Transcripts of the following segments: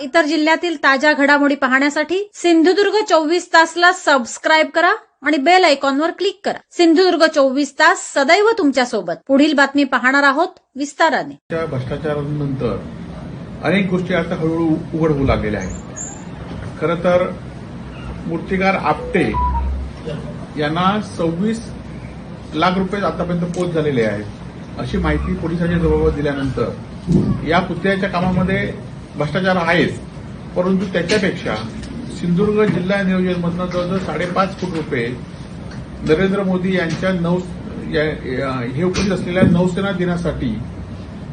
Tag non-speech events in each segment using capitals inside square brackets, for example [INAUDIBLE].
इतर जिल्ह्यातील ताज्या घडामोडी पाहण्यासाठी सिंधुदुर्ग चोवीस तासला सबस्क्राईब करा आणि बेल आयकॉनवर क्लिक करा. सिंधुदुर्ग चोवीस तास सदैव तुमच्यासोबत पुढील बातमी पाहणार आहोत विस्ताराने. भ्रष्टाचारानंतर अनेक गोष्टी आता हळूहळू उघड होऊ लागलेल्या आहेत. खर तर मूर्तिकार आपटे यांना सव्वीस लाख रुपये आतापर्यंत पोच झालेले आहेत. अशी माहिती पोलिसांच्या जवळ दिल्यानंतर या पुतळ्याच्या कामामध्ये भ्रष्टाचार आहेच. परंतु त्याच्यापेक्षा सिंधुदुर्ग जिल्हा नियोजनमधनं जवळजवळ साडेपाच कोटी रुपये नरेंद्र मोदी यांच्या नौ या- हे उपस्थित असलेल्या नौसेना दिनासाठी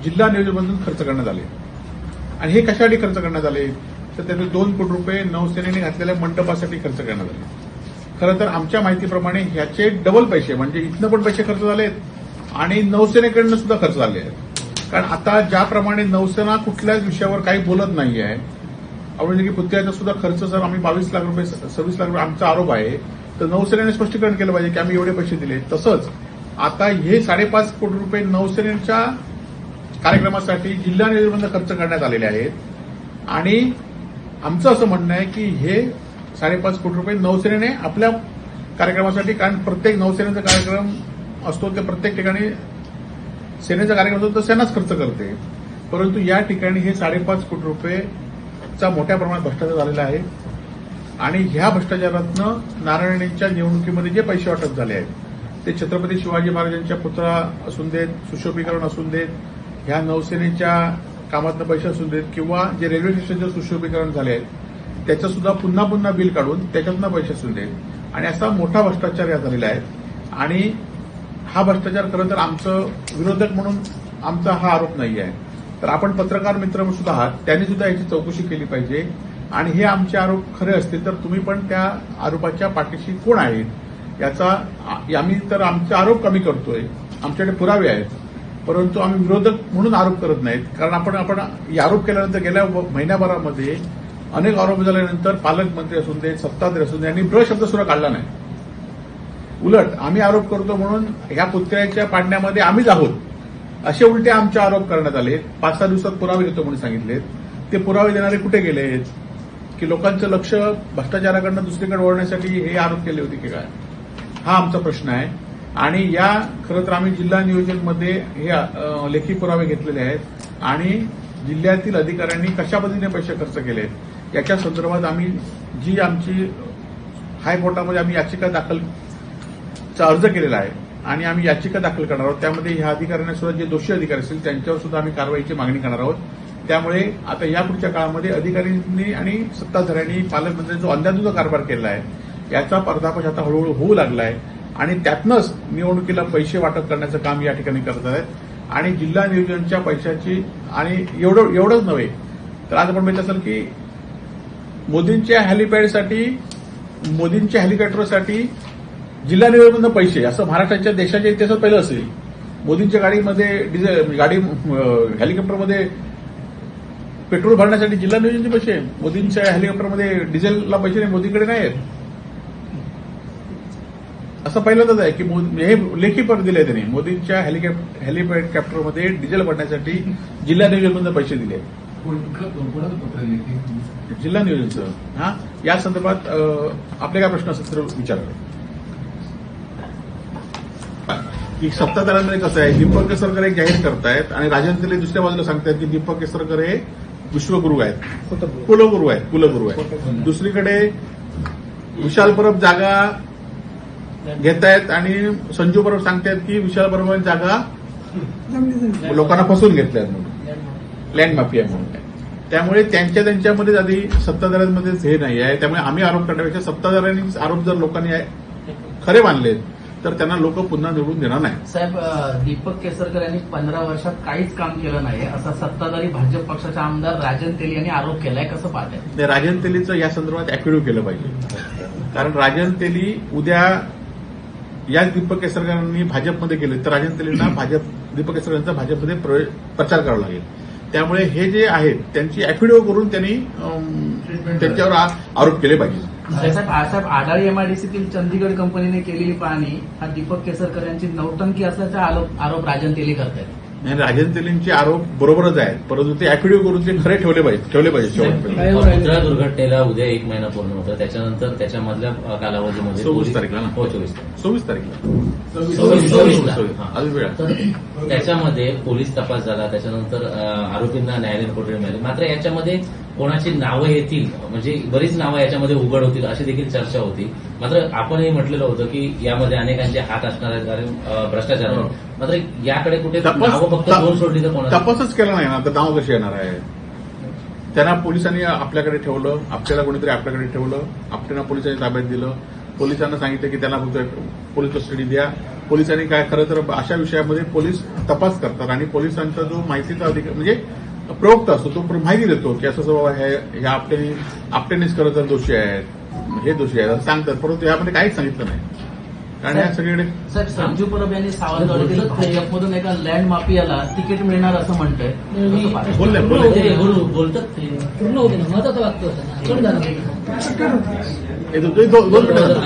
जिल्हा नियोजनमधून खर्च करण्यात आले. आणि हे कशासाठी खर्च करण्यात आले? तर त्याचे दोन कोटी रुपये नौसेनेने घातलेल्या मंडपासाठी खर्च करण्यात आले. खरं तर आमच्या माहितीप्रमाणे ह्याचे डबल पैसे म्हणजे इथनं पण पैसे खर्च झालेत आणि नौसेनेकडनं सुद्धा खर्च झाले आहेत. कारण आता ज्याप्रमाणे नौसेना कुठल्याच विषयावर काही बोलत नाही आहे आपण की पुतळ्याचा सुद्धा खर्च जर आम्ही बावीस लाख रुपये सव्वीस लाख रुपये आमचा आरोप आहे तर नौसेनेने स्पष्टीकरण केलं पाहिजे की आम्ही एवढे पैसे दिले. तसंच आता हे साडेपाच कोटी रुपये नौसेनेच्या कार्यक्रमासाठी जिल्हा नियोजनमधून खर्च करण्यात आलेले आहेत. आणि आमचं असं म्हणणं आहे की हे साडेपाच कोटी रुपये नौसेनेने आपल्या कार्यक्रमासाठी कारण प्रत्येक नौसेनेचा कार्यक्रम असतो ते प्रत्येक ठिकाणी सेनेचा कार्यक्रम असतो तर सेनाच खर्च करते. परंतु या ठिकाणी हे साडेपाच कोटी रुपयेचा मोठ्या प्रमाणात भ्रष्टाचार झालेला आहे. आणि ह्या भ्रष्टाचारातनं नारायणींच्या निवडणुकीमध्ये जे पैसे वाटप झाले आहेत ते छत्रपती शिवाजी महाराजांच्या पुतळा असून देत सुशोभीकरण असून देत ह्या नौसेनेच्या कामातनं पैसे असून देत किंवा जे रेल्वे स्टेशनचं सुशोभीकरण झाले आहेत त्याचं सुद्धा पुन्हा पुन्हा बिल काढून त्याच्यातनं पैसे असून देत. आणि असा मोठा भ्रष्टाचार या झालेला आहे. आणि हा भ्रष्टाचार खरं तर आमचं विरोधक म्हणून आमचा हा आरोप नाही आहे. तर आपण पत्रकार मित्र सुद्धा आहात त्यांनी सुद्धा याची चौकशी केली पाहिजे. आणि हे आमचे आरोप खरे असतील तर तुम्ही पण त्या आरोपाच्या पाठीशी कोण आहेत याचा आम्ही तर आमचे आरोप कमी करतोय. आमच्याकडे पुरावे आहेत. परंतु आम्ही विरोधक म्हणून आरोप करत नाहीत. कारण आपण आपण आरोप केल्यानंतर गेल्या व- महिन्याभरामध्ये अनेक आरोप झाल्यानंतर पालकमंत्री असून दे सत्ताधारी असून दे यांनी ब्र शब्द सुद्धा काढला नाही. उलट आम्ही आरोप करतो म्हणून ह्या पुतळ्याच्या पाडण्यामध्ये आम्हीच आहोत. असे उलटे आमचे आरोप करण्यात आले. पाच सहा दिवसात पुरावे देतो म्हणून सांगितले. ते पुरावे देणारे कुठे गेलेत की लोकांचं लक्ष भ्रष्टाचाराकडनं दुसरीकडे वळण्यासाठी हे आरोप केले होते की काय? हा आमचा प्रश्न आहे. आणि या खरं तर आम्ही जिल्हा नियोजनमध्ये हे लेखी पुरावे घेतलेले आहेत. आणि जिल्ह्यातील अधिकाऱ्यांनी कशा पद्धतीने पैसे खर्च केले याच्या संदर्भात आम्ही जी आमची हायकोर्टामध्ये आम्ही याचिका दाखल चा अर्ज केलेला आहे आणि आम्ही याचिका दाखल करणार आहोत. त्यामध्ये ह्या अधिकाऱ्यांना सुद्धा जे दोषी अधिकारी असतील त्यांच्यावर सुद्धा आम्ही कारवाईची मागणी करणार आहोत. त्यामुळे आता यापुढच्या काळामध्ये अधिकाऱ्यांनी आणि सत्ताधाऱ्यांनी पालकमंत्र्यांनी जो अंदाजूचा कारभार केला आहे याचा पर्दाफाश आता हळूहळू होऊ लागला आहे आणि त्यातनंच निवडणुकीला पैसे वाटप करण्याचं काम या ठिकाणी करत आहेत. आणि जिल्हा नियोजनच्या पैशाची आणि एवढं एवढंच नव्हे तर आज आपण माहीत असेल की मोदींच्या हॅलिपॅडसाठी मोदींच्या हेलिकॉप्टरसाठी जिल्हा नियोजनमधून पैसे असं महाराष्ट्राच्या देशाच्या इतिहासात पहिलं असेल. मोदींच्या गाडीमध्ये डिझेल गाडी हेलिकॉप्टरमध्ये पेट्रोल भरण्यासाठी जिल्हा नियोजनचे पैसे. मोदींच्या हेलिकॉप्टरमध्ये डिझेलला पैसे नाही मोदींकडे नाही आहेत. असं पहिल्यांदाच आहे की मोदी- हे लेखी पर दिले त्यांनी. मोदींच्या हेलिकॉप्टरमध्ये डिझेल भरण्यासाठी जिल्हा नियोजनमधून पैसे दिले. जिल्हा नियोजनचं. हा? या संदर्भात आपले काय प्रश्न असेल तर विचारा की सत्ताधाऱ्यांमध्ये कसं आहे दीपक केसरकर एक जाहीर करतायत आणि राजन तेले दुसऱ्या बाजूला सांगतायत की दीपक केसरकर हे विश्वगुरू आहेत. कुलगुरू आहेत कुलगुरू आहेत. दुसरीकडे विशाल परब जागा घेतायत आणि संजू परब सांगतायत की विशाल परब जागा लोकांना फसवून घेतल्यात म्हणून. लँड माफिया म्हणून. त्यामुळे त्यांच्या त्यांच्यामध्ये आधी सत्ताधाऱ्यांमध्येच हे नाही आहे. त्यामुळे आम्ही आरोप करण्यापेक्षा सत्ताधाऱ्यांनी आरोप जर लोकांनी खरे मानले तर त्यांना लोक पुन्हा निवडून देणार नाही साहेब दीपक केसरकर यांनी पंधरा वर्षात काहीच काम केलं नाही. असा सत्ताधारी भाजप पक्षाचे आमदार राजन तेली यांनी आरोप केलाय कसं पाहताय? राजन तेलीचं या संदर्भात ऍक्टिव्ह केलं पाहिजे. कारण राजन तेली उद्या या दीपक केसरकरांनी भाजपमध्ये गेले तर राजन तेलींना [CLEARS THROAT] भाजप दीपक केसरकर यांचा भाजपमध्ये प्रवेश प्रचार करावा लागेल. त्यामुळे हे जे आहेत त्यांची ऍफिडेव्ह करून त्यांनी त्यांच्यावर आरोप केले पाहिजे. साहेब साहेब आडाळी एमआयडीसीतील चंदीगड कंपनीने केलेली पाहणी हा दीपक केसरकर यांची नौटंकी असल्याचा आरोप राजन तेली करतायत. आणि राजन तेलींचे आरोप बरोबरच आहेत परंतु ते ऍफिडेव्हिट करून ते खरे ठेवले पाहिजे ठेवले पाहिजे मुद्रा दुर्घटनेला उद्या एक महिना पूर्ण होतं. त्याच्यानंतर त्याच्यामधल्या कालावधीमध्ये तारीखला? हो चोवीस सव्वीस तारीखला. हा. अजून वेळ आहे. तर त्याच्यामध्ये पोलीस तपास झाला. त्याच्यानंतर आरोपींना न्यायालयीन कोठडी मिळाली. मात्र याच्यामध्ये कोणाची नावं येतील म्हणजे बरीच नावं याच्यामध्ये उघड होतील अशी देखील चर्चा होती. मात्र आपणही म्हटलेलं होतं की यामध्ये अनेकांचे हात असणार आहेत कारण भ्रष्टाचार आहे. मात्र याकडे कुठे नावं फक्त दोन सोडली तर कोणाची? तपासच केला नाही ना तर नाव कशी येणार आहे त्यांना पोलिसांनी आपल्याकडे ठेवलं आपल्याला कोणीतरी आपल्याकडे ठेवलं आपल्याला पोलिसांनी ताब्यात दिलं. पोलिसांना सांगितलं की त्यांना फक्त पोलीस कस्टडी द्या. पोलिसांनी काय खरं तर अशा विषयामध्ये पोलीस तपास करतात आणि पोलिसांचा जो माहितीचा अधिकार म्हणजे प्रवक्ता असतो तो माहिती देतो की असं हे ह्या आपटे आपटेनेच खरं तर दोषी आहेत हे दोषी आहेत असं सांगतात. परंतु यामध्ये काहीच सांगितलं नाही. कारण या सगळीकडे साहेब संजू परब यांनी सावंतवाडी दिलं मधून एका लँड माफियाला तिकीट मिळणार असं म्हणतंय? बोलले बोलतात ते. पूर्ण होते ना महत्वाचं वाक्य होतं हे दोन मिनिटं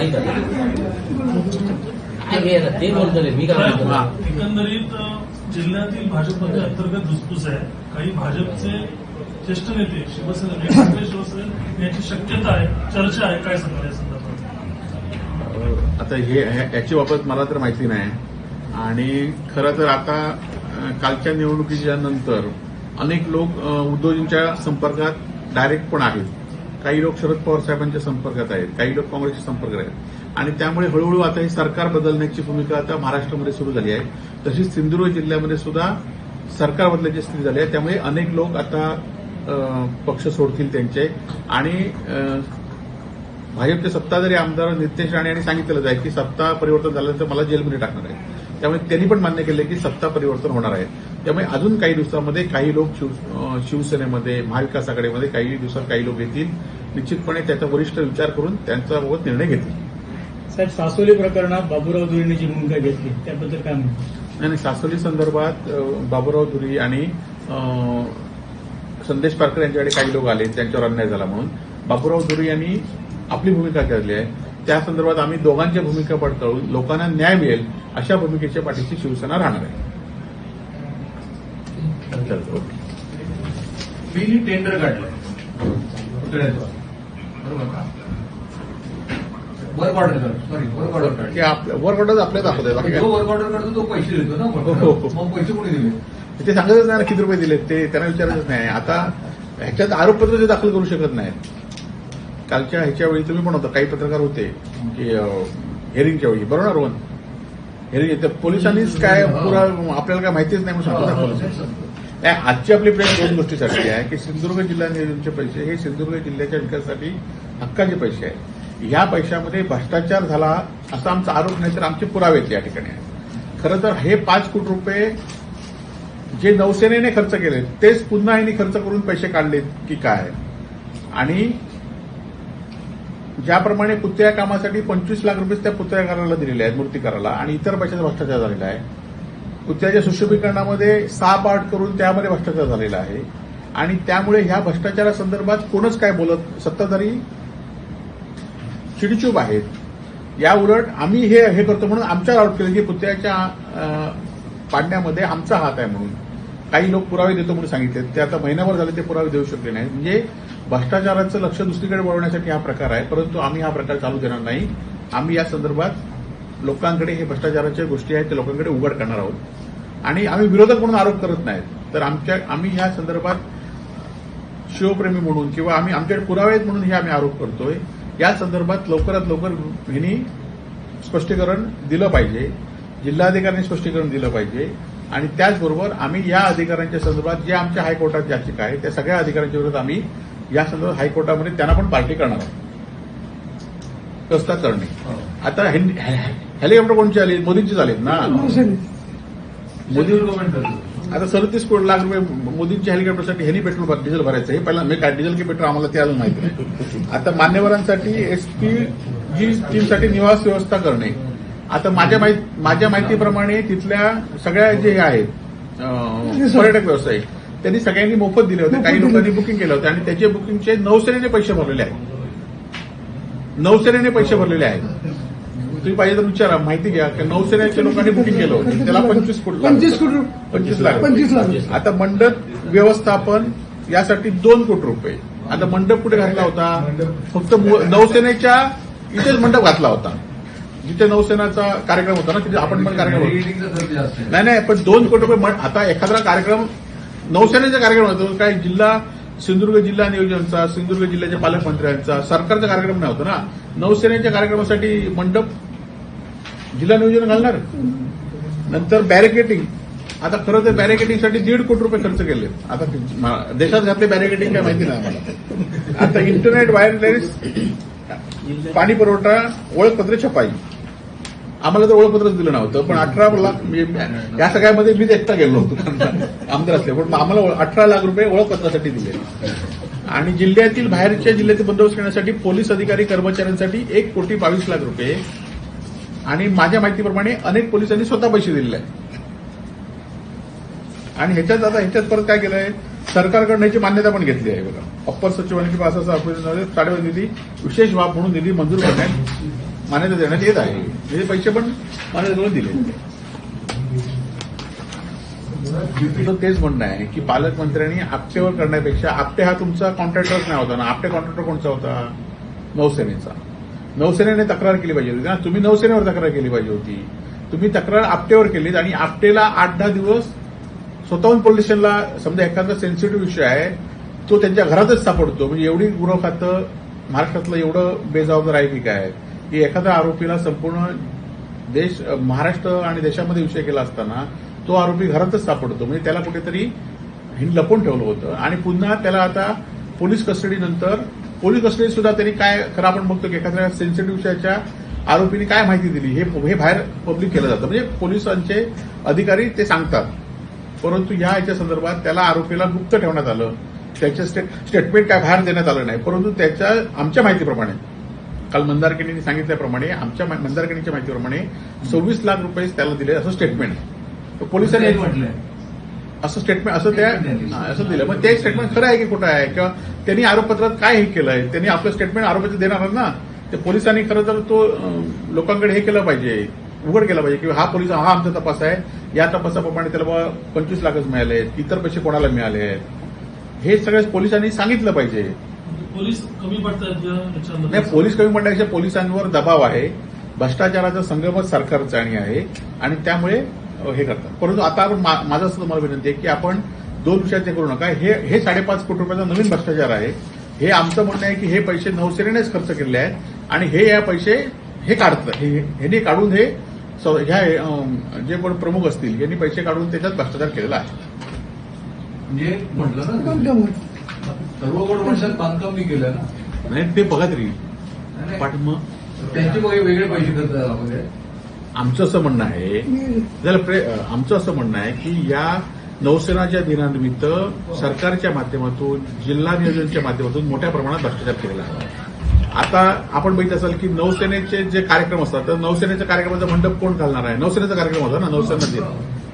हे ते बोलतोय मी काय एकंदरीत जिल्ह्यातील भाजपमध्ये अंतर्गत धुसफूस आहे. काही भाजपचे ज्येष्ठ नेते शिवसेना शिवसेना याची शक्यता आहे चर्चा आहे काय सांगाल या संदर्भात? आता हे याची बाबत मला तर माहिती नाही. आणि खरं तर आता कालच्या निवडणुकीच्या नंतर अनेक लोक उद्योजींच्या उद्धवजींच्या संपर्कात डायरेक्ट पण आहेत. काही लोक शरद पवार साहेबांच्या संपर्कात आहेत काही लोक काँग्रेसच्या संपर्कात आहेत. आणि त्यामुळे हळूहळू आता ही सरकार बदलण्याची भूमिका आता महाराष्ट्रामध्ये सुरू झाली आहे. तशीच सिंधुदुर्ग जिल्ह्यामध्ये सुद्धा सरकार बदलायची स्थिती झाली आहे. त्यामुळे अनेक लोक आता पक्ष सोडतील त्यांचे. आणि भाजपचे सत्ताधारी आमदार नितेश राणे यांनी सांगितलेलं आहे की सत्ता परिवर्तन झाल्यानंतर मला जेलमध्ये टाकणार आहे. त्यामुळे त्यांनी पण मान्य केलं की सत्ता परिवर्तन होणार आहे. त्यामुळे अजून काही दिवसामध्ये काही लोक शिव शिवसेनेमध्ये महाविकास आघाडीमध्ये काही दिवसात काही लोक येतील. निश्चितपणे त्याचा वरिष्ठ विचार करून त्यांच्याबाबत निर्णय घेतील. साहेब सासोली प्रकरणात बाबूराव दुरेंनी जी भूमिका घेतली. त्याबद्दल काय म्हणतो आणि सासवली संदर्भात बाबूराव धुरी आणि संदेश पारकर यांच्याकडे काही लोक आले त्यांच्यावर अन्याय झाला म्हणून. बाबूराव धुरी यांनी आपली भूमिका घेतली आहे. त्या संदर्भात आम्ही दोघांच्या भूमिका पडताळून लोकांना न्याय मिळेल अशा भूमिकेच्या पाठीशी शिवसेना राहणार आहे. टेंडर काढलं. बरोबर का? Work order sorry work order ते काढली आपल्या वर्क ऑर्डर आपल्या दाखवत बाकी जो वर्क ऑर्डर काढतो तो पैसे देतो ना हो, हो, हो. मग पैसे कोणी दिले? ते सांगतच नाही किती रुपये दिले ते त्यांना विचारायचंच नाही. आता ह्याच्यात आरोपपत्र ते दाखल करू शकत नाहीत. कालच्या ह्याच्या वेळी तुम्ही पण होता काही पत्रकार होते की हेरिंगच्या वेळी बरोबर रोहन? हेरिंग पोलिसांनीच काय पुरा आपल्याला काय माहितीच नाही म्हणून सांगतो. आजची आपली प्रेम दोन गोष्टीसाठी आहे की सिंधुदुर्ग जिल्हा नियोजनचे पैसे हे सिंधुदुर्ग जिल्ह्याच्या विकासासाठी हक्काचे पैसे आहेत. ह्या पैशामध्ये भ्रष्टाचार झाला असा आमचा आरोप नाही तर आमचे पुरावे या ठिकाणी. आहेत खरं तर हे पाच कोटी रुपये जे नौसेनेने खर्च केले तेच पुन्हा यांनी खर्च करून पैसे काढलेत की काय? आणि ज्याप्रमाणे पुतळ्या कामासाठी पंचवीस लाख रुपये त्या पुतळ्याकाराला दिलेले आहेत मूर्तीकाराला आणि इतर पैशाचा भ्रष्टाचार झालेला आहे. पुतळ्याच्या सुशोभीकरणामध्ये साप आठ करून त्यामध्ये भ्रष्टाचार झालेला आहे. आणि त्यामुळे ह्या भ्रष्टाचारासंदर्भात कोणच काय बोलत सत्ताधारी चिडचूप आहेत. या उलट आम्ही हे हे करतो म्हणून आमच्यावर आरोप केले की पुतळ्याच्या पाडण्यामध्ये आमचा हात आहे म्हणून. काही लोक पुरावे देतो म्हणून सांगितले. ते आता महिनाभर झाले ते पुरावे देऊ शकले नाही म्हणजे भ्रष्टाचाराचं लक्ष दुसरीकडे वळवण्यासाठी हा प्रकार आहे. परंतु आम्ही हा प्रकार चालू देणार नाही. आम्ही या संदर्भात लोकांकडे हे भ्रष्टाचाराच्या गोष्टी आहेत ते लोकांकडे उघड करणार आहोत. आणि आम्ही विरोधक म्हणून आरोप करत नाहीत. तर आमच्या आम्ही ह्या संदर्भात शिवप्रेमी म्हणून किंवा आम्ही आमच्याकडे पुरावे आहेत म्हणून हे आम्ही आरोप करतोय. या संदर्भात लवकरात लवकर ह्यांनी स्पष्टीकरण दिलं पाहिजे जिल्हाधिकाऱ्यांनी स्पष्टीकरण दिलं पाहिजे आणि त्याचबरोबर आम्ही या अधिकाऱ्यांच्या संदर्भात जे आमच्या हायकोर्टात याचिका आहे त्या सगळ्या अधिकाऱ्यांच्या विरोधात आम्ही या संदर्भात हायकोर्टामध्ये त्यांना पण पार्टी करणार आहोत. रस्ता करणे. आता हेल- हेलिकॉप्टर कोणची आली? मोदींचीच आलीत ना? मोदी आता सदतीस कोटी लाख रुपये मोदींच्या हेलिकॉप्टरसाठी हेनी पेट्रोल डिझेल भरायचं हे पहिला मी काय डिझेल की पेट्रोल आम्हाला ते अजून माहिती नाही. आता मान्यवरांसाठी एसपी जी टीमसाठी निवास व्यवस्था करणे. आता माझ्या माहित- माझ्या माहितीप्रमाणे तिथल्या सगळ्या जे आहेत अं, पर्यटक व्यावसायिक त्यांनी सगळ्यांनी मोफत दिले होते. काही लोकांनी बुकिंग केलं होतं आणि त्याचे बुकिंगचे नौसेनेने पैसे भरलेले आहेत. नौसेनेने पैसे भरलेले आहेत. तुम्ही पाहिजे तर विचारा माहिती घ्या की नौसेनेच्या लोकांनी बुकिंग केलं होतं त्याला पंचवीस कोटी. पंचवीस कोटी रुपये. पंचवीस लाख पंचवीस लाख. आता मंडप व्यवस्थापन यासाठी दोन कोटी रुपये आता मंडप कुठे घातला होता फक्त नौसेनेच्या इथेच मंडप घातला होता जिथे नौसेनाचा कार्यक्रम होता ना तिथे आपण पण कार्यक्रम होता. नाही नाही पण दोन कोटी रुपये आता एखादा कार्यक्रम नौसेनेचा कार्यक्रम होतो काय जिल्हा सिंधुदुर्ग जिल्हा नियोजनचा सिंधुदुर्ग जिल्ह्याच्या पालकमंत्र्यांचा सरकारचा कार्यक्रम नाही होतो ना नौसेनेच्या कार्यक्रमासाठी मंडप जिल्हा नियोजन घालणार? नंतर बॅरिकेटिंग आता खरं तर बॅरिकेटिंगसाठी दीड कोटी रुपये खर्च केले. आता देशात घातले बॅरिकेटिंग काय माहिती नाही आम्हाला. आता इंटरनेट वायरलेस पाणी पुरवठा ओळखपत्र छपाई. आम्हाला तर ओळखपत्रच दिलं नव्हतं पण अठरा लाख म्हणजे या सगळ्यामध्ये मीच एकटा गेलो होतो. आमदार असले पण आम्हाला अठरा लाख रुपये ओळखपत्रासाठी दिले. आणि जिल्ह्यातील बाहेरच्या जिल्ह्याचे बंदोबस्त करण्यासाठी पोलीस अधिकारी कर्मचाऱ्यांसाठी एक कोटी बावीस लाख रुपये आणि माझ्या माहितीप्रमाणे अनेक पोलिसांनी स्वतः पैसे दिलेले आहेत. आणि ह्याच्यात आता ह्याच्यात परत काय केलंय? सरकारकडनं याची मान्यता पण घेतली आहे बघा. अप्पर सचिवांनी पासाचा ऑफिसमध्ये निधी विशेष बाब म्हणून निधी मंजूर करण्यात मान्यता देण्यात येत आहे. म्हणजे पैसे पण मान्यता करून दिले. तेच म्हणणं आहे की पालकमंत्र्यांनी आपटेवर करण्यापेक्षा आपटे हा तुमचा कॉन्ट्रॅक्टरच नाही होता ना? आपटे कॉन्ट्रॅक्टर कोणचा होता? नौसेनेचा. नौसेनेने तक्रार केली पाहिजे होती. ना तुम्ही नौसेनेवर तक्रार केली पाहिजे होती. तुम्ही तक्रार आपटेवर केलीत आणि आपटेला आठ दहा दिवस स्वतःहून पोलीस स्टेशनला समजा एखादा सेन्सिटिव्ह विषय आहे तो त्यांच्या घरातच सापडतो. म्हणजे एवढी गृह खातं महाराष्ट्रातलं एवढं बेजबाबदार आहे की काय की एखाद्या आरोपीला संपूर्ण देश महाराष्ट्र आणि देशामध्ये विषय केला असताना तो आरोपी घरातच सापडतो. म्हणजे त्याला कुठेतरी हिंड लपवून ठेवलं होतं. आणि पुन्हा त्याला आता पोलीस कस्टडीनंतर पोलीस असले सुद्धा त्यांनी काय खरं आपण बघतो की एखाद्या सेन्सिटिव्ह विषयाच्या आरोपीने काय माहिती दिली हे हे बाहेर पब्लिक केलं जातं. म्हणजे पोलिसांचे अधिकारी ते सांगतात. परंतु या याच्या संदर्भात त्याला आरोपीला गुप्त ठेवण्यात आलं. त्याचे स्टेट स्टेटमेंट काय बाहेर देण्यात आलं नाही. परंतु त्याच्या आमच्या माहितीप्रमाणे काल मंदारकिनीने सांगितल्याप्रमाणे आमच्या मंदारकिणीच्या माहितीप्रमाणे सव्वीस लाख रुपये त्याला दिले असं स्टेटमेंट तर पोलिसांनी म्हटलं म्हटलंय. असं स्टेटमेंट असं त्या हा, असं दिलं. मग ते स्टेटमेंट खरं आहे की खोटं आहे? किंवा त्यांनी आरोपपत्रात काय हे केलंय त्यांनी आपलं स्टेटमेंट आरोपाचं देणार ना? ते पोलिसांनी खरं तर तो लोकांकडे हे केलं पाहिजे. उघड केलं पाहिजे की हा पोलीस हा आमचा तपास आहे. या तपासाप्रमाणे त्याला पंचवीस लाखच मिळाले इतर पैसे कोणाला मिळाले आहेत? हे सगळ्या पोलिसांनी सांगितलं पाहिजे. पोलीस कमी याच्यामध्ये नाही पोलीस कमी पडण्यापेक्षा पोलिसांवर दबाव आहे. भ्रष्टाचाराचा संगमच सरकारचं आणि आहे. आणि त्यामुळे हे करतात. परंतु आता आपण माझं असं तुम्हाला विनंती आहे की आपण दोन विषयाचे करू नका. हे हे साडेपाच कोटी रुपयाचा नवीन भ्रष्टाचार आहे. हे आमचं म्हणणं आहे की हे पैसे नौसेनेनेच खर्च केले आहेत आणि हे या पैसे हे काढतात. हे हे काढून हे ह्या जे कोण प्रमुख असतील यांनी पैसे काढून त्याच्यात भ्रष्टाचार केलेला आहे. म्हणजे म्हटलं ना. सर्व कोण वर्षात बांधकाम मी केलं ना? नाही ते बघत नाही, पण मग त्यांचे वेगळे पैसे खर्च आमचं असं म्हणणं आहे त्याला आमचं असं म्हणणं आहे की या नौसेनाच्या दिनानिमित्त सरकारच्या माध्यमातून जिल्हा नियोजनच्या माध्यमातून मोठ्या प्रमाणात भ्रष्टाचार केलेला आहे. आता आपण बघित असाल की नौसेनेचे जे कार्यक्रम असतात तर नौसेनेच्या कार्यक्रमाचा मंडप कोण घालणार आहे? नौसेनेचा कार्यक्रम होता ना नौसेना दिन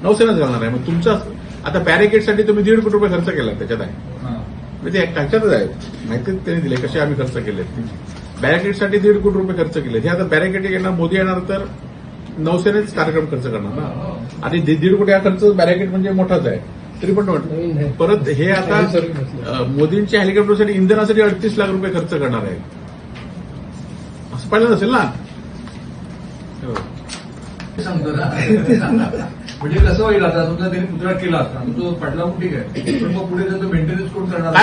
नौसेनाच घालणार आहे. मग तुमचं आता बॅरिकेडसाठी तुम्ही दीड कोटी रुपये खर्च केला त्याच्यात आहे. म्हणजे ते आहे माहिती त्यांनी दिले. कसे आम्ही खर्च केले बॅरिकेडसाठी दीड कोटी रुपये खर्च केले हे आता बॅरिकेड येणार मोदी येणार तर नौसेनेच कार्यक्रम खर्च करणार ना. आणि दीड दीड कोटी हा खर्च बॅरिकेड म्हणजे मोठाच आहे. तरी पण म्हटलं. परत हे आता मोदींच्या हेलिकॉप्टरसाठी इंधनासाठी अडतीस लाख रुपये खर्च करणार आहे. असं पाहिलं नसेल ना? हो. ना. म्हणजे कसं होईल आता तुमचा त्यांनी पुतळा केला असता तो पडला ठीक आहे. पण मग पुढे त्याचं मेंटेनन्स कोण करणार?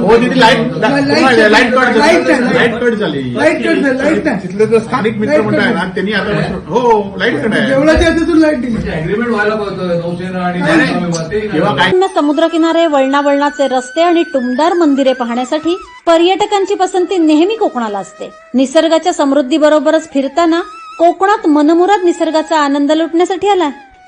हो तिथे लाइट लाईट- कट लाइट झाली. नाही. लाइट कट झाली. लाइट कट झाली, लाइट नाही. तिथले स्थानिक मित्र लाइट म्हणत आहे कट ना त्यांनी आता हो लाइट कट आहे. जेवणाच्या हातातून लाइट दिली. म्हणजे अग्रीमेंट व्हायला पाहिजे. नौसेना आणि काय? समुद्रकिनारे वळणा वळणाचे रस्ते आणि टुमदार मंदिरे पाहण्यासाठी पर्यटकांची पसंती नेहमी कोकणाला असते. निसर्गाच्या समृद्धीबरोबरच फिरताना कोकणात मनमुराद निसर्गाचा आनंद लुटण्यासाठी आला